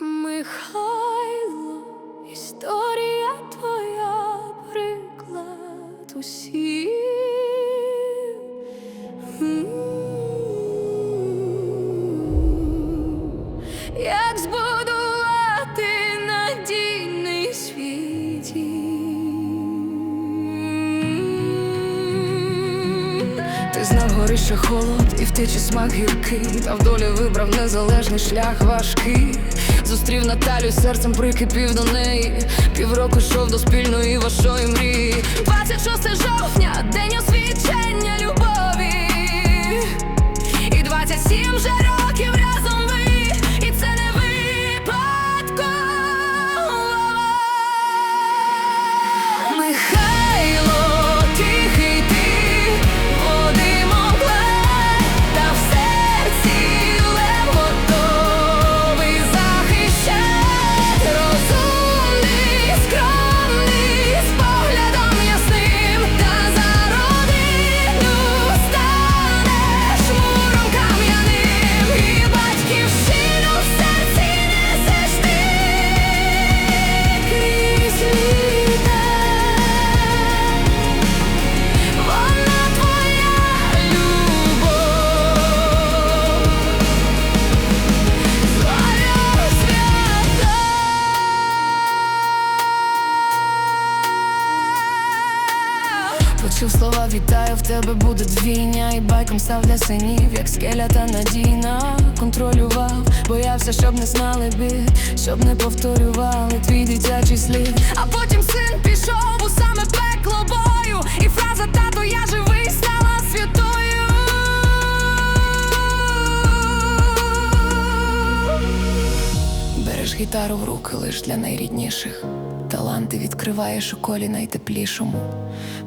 Михайло, історія твоя приклад усім. Ти знав горище холод і втечі смак гіркий, та в долі вибрав незалежний шлях важкий. Зустрів Наталю, серцем прикипів до неї. Півроку йшов до спільної вашої мрії. 26 жовтня, день освічення любові. Почув слова, вітаю, в тебе буде двійня. І байком став для синів, як скеля та надійна. Контролював, боявся, щоб не знали би, Щоб не повторювали твій дитячий слід. А потім син пішов у саме пекло бою Береш гітару в руки лиш для найрідніших. Таланти відкриваєш у колі найтеплішому.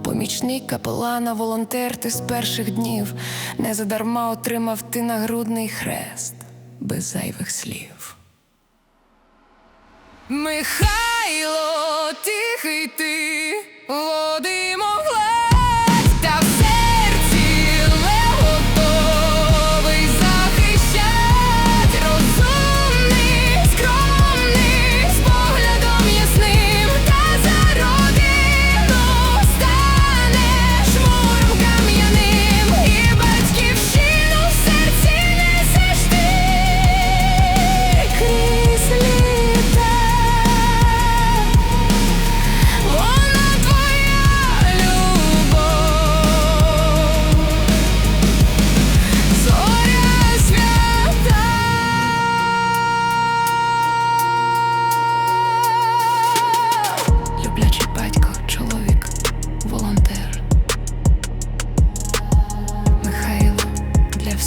Помічник капелана, волонтер ти з перших днів. Не задарма отримав ти нагрудний хрест без зайвих слів. Михайло, тихий ти,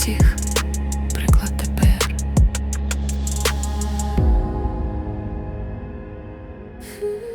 всіх приклад тепер. Mm-hmm.